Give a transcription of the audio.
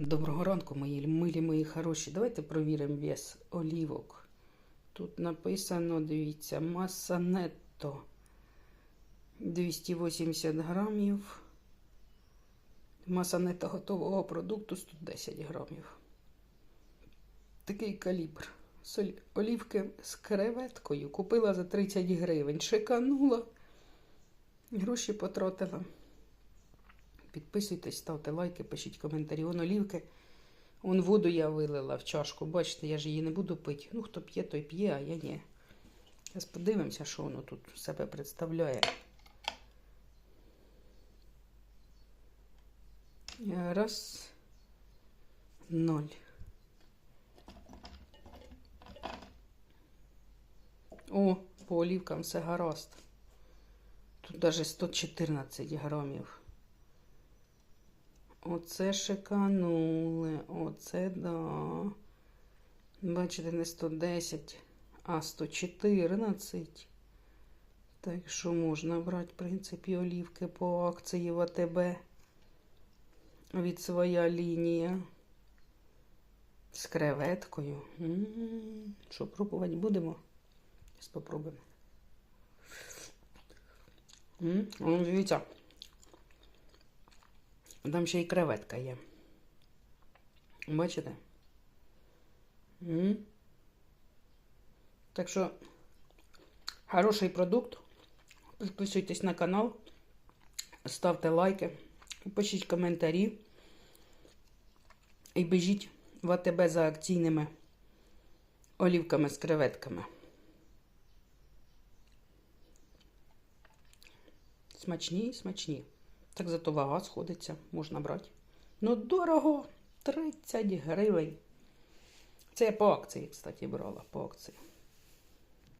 Доброго ранку, мої милі мої хороші. Давайте провіримо вес олівок. Тут написано, дивіться, маса нетто 280 грамів. Маса нетто готового продукту 110 грамів. Такий калібр. Олівки з креветкою. Купила за 30 гривень. Шиканула. Гроші потратила. Підписуйтесь, ставте лайки, пишіть коментарі. Вон олівки. Вон воду я вилила в чашку. Бачите, я ж її не буду пити. Ну, хто п'є, той п'є, а я ні. Зараз подивимося, що воно тут себе представляє. Раз. Ноль. О, по олівкам все гаразд. Тут навіть 114 грамів. Оце шиканули. Оце да. Бачите, не 110, а 114. Так що можна брати, в принципі, олівки по акції в АТБ. Від своя лінія. З креветкою. М, Що, пробувати будемо? Спробуємо. Дивіться. Там ще й креветка є. Бачите? М? Так що хороший продукт. Підписуйтесь на канал, ставте лайки, пишіть коментарі і біжіть в АТБ за акційними олівками з креветками. Смачні, смачні. Так зато вага сходиться, можна брати. Ну, дорого, 30 гривень. Це я по акції, кстати, брала по акції.